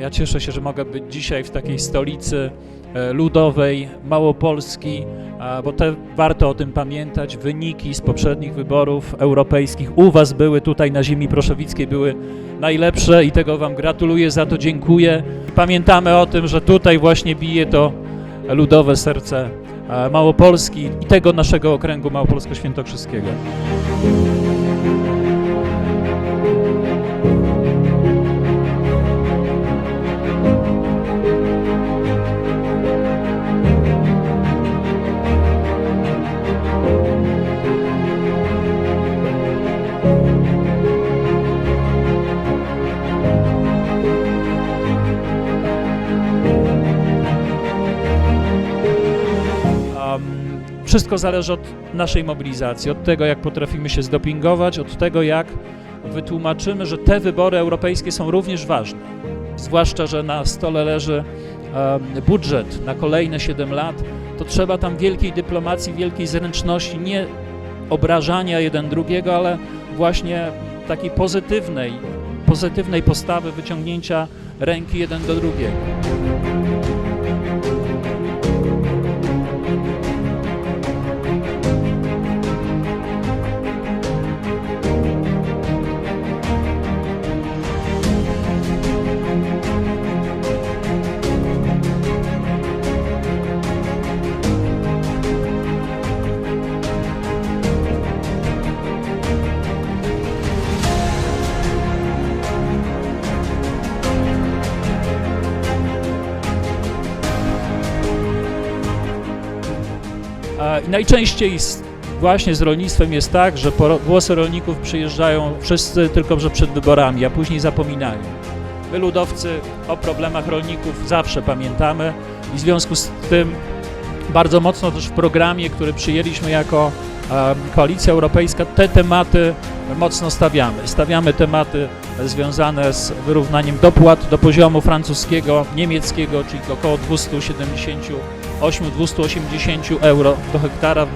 Ja cieszę się, że mogę być dzisiaj w takiej stolicy e, ludowej Małopolski, bo te, warto o tym pamiętać. Wyniki z poprzednich wyborów europejskich u Was były tutaj na ziemi proszowickiej, były najlepsze i tego Wam gratuluję, za to dziękuję. Pamiętamy o tym, że tutaj właśnie bije to ludowe serce Małopolski i tego naszego okręgu Małopolsko-Świętokrzyskiego. Wszystko zależy od naszej mobilizacji, od tego, jak potrafimy się zdopingować, od tego, jak wytłumaczymy, że te wybory europejskie są również ważne. Zwłaszcza, że na stole leży budżet na kolejne 7 lat, to trzeba tam wielkiej dyplomacji, wielkiej zręczności, nie obrażania jeden drugiego, ale właśnie takiej pozytywnej, pozytywnej postawy wyciągnięcia ręki jeden do drugiego. Najczęściej właśnie z rolnictwem jest tak, że głosy rolników przyjeżdżają wszyscy tylko, że przed wyborami, a później zapominają. My ludowcy o problemach rolników zawsze pamiętamy i w związku z tym bardzo mocno też w programie, który przyjęliśmy jako Koalicja Europejska, te tematy mocno stawiamy. Stawiamy tematy związane z wyrównaniem dopłat do poziomu francuskiego, niemieckiego, czyli około 278-280 euro do hektara